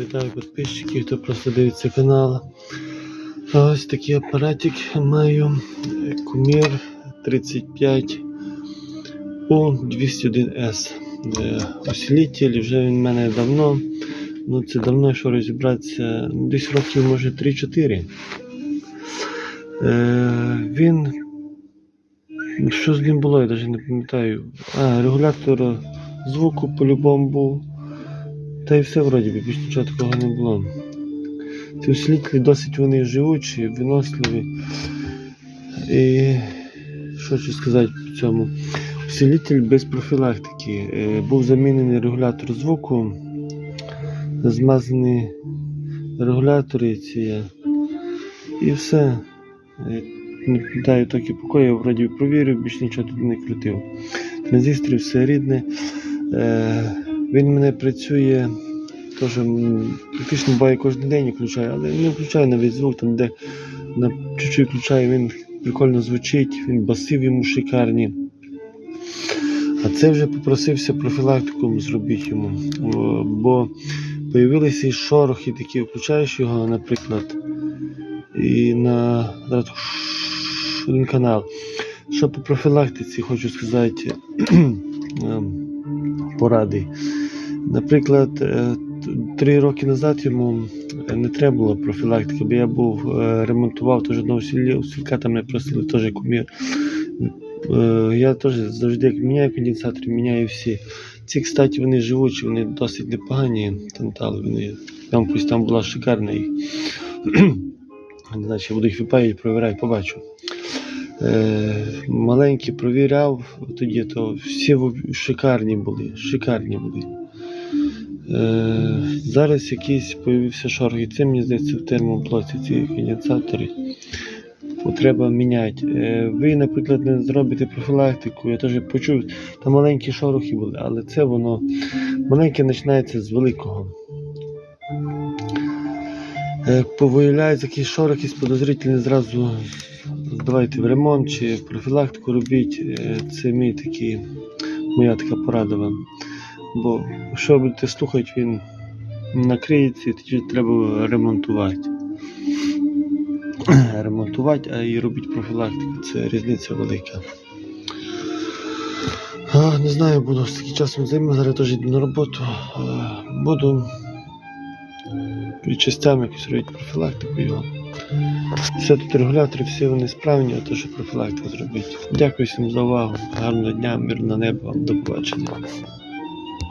Вітаю підписчиків, хто просто дивиться канал. Ось такий апаратик маю. Кумір 35 У201С. Е, Осілітель, вже він в мене давно. Ну це давно, якщо розібратися, десь років може 3-4. Е, він. Що з ним було, я навіть не пам'ятаю. А, регулятор звуку по-любому був. Та й все вроді би, більш нічого такого не було. Ці усилителі досить вони живучі, виносливі. І що хочу сказати по цьому? Усилитель без профілактики. Е, Був замінений регулятор звуку, змазані регулятори ці. І все. Е, Не так і покою, я вроді провірив, більш нічого тут не крутив. Транзистори все рідне. Він мене працює теж практично буває кожен день включаю, але не включаю на весь звук, там де на чуть-чуть включаю, він прикольно звучить, він басив йому шикарні. А це вже попросився профілактикум зробити йому. Бо появилися і шорохи такі, включаєш його, наприклад, і на один канал. Що по профілактиці хочу сказати ем, поради. Наприклад, е, три роки назад йому не треба було профілактики, бо я був е, ремонтував теж одного сілля, сілька там мене просили теж кумір. Е, Я теж завжди як міняю конденсатори, міняю всі. Ці, кстати, вони живучі, вони досить непогані тантали. Вони там там була шикарна їх. Не чи я буду їх випаювати, провіряти, побачу. Е, маленькі провіряв тоді, то всі шикарні були, шикарні були. Е, зараз якийсь появився і це мені здається в термоблоці ці конденсатори. Треба міняти. Е, ви, наприклад, не зробите профілактику, я теж почув, там маленькі шорохи були, але це воно маленьке починається з великого. Е, Повиявляються якісь шорохи подозрительні, зразу здавайте в ремонт чи профілактику робіть. Е, Це мій такий, моя така порада вам. Бо якщо будете слухати, він накриється, і тоді треба ремонтувати. Ремонтувати, а і робити профілактику. Це різниця велика. А, не знаю, буду з таким часом займатися, зараз теж йду на роботу. А, Буду частями якісь робити профілактику його. Все тут регулятори, всі вони справні, а то що профілактику зробити. Дякую всім за увагу. Гарного дня, мирного неба вам, до побачення.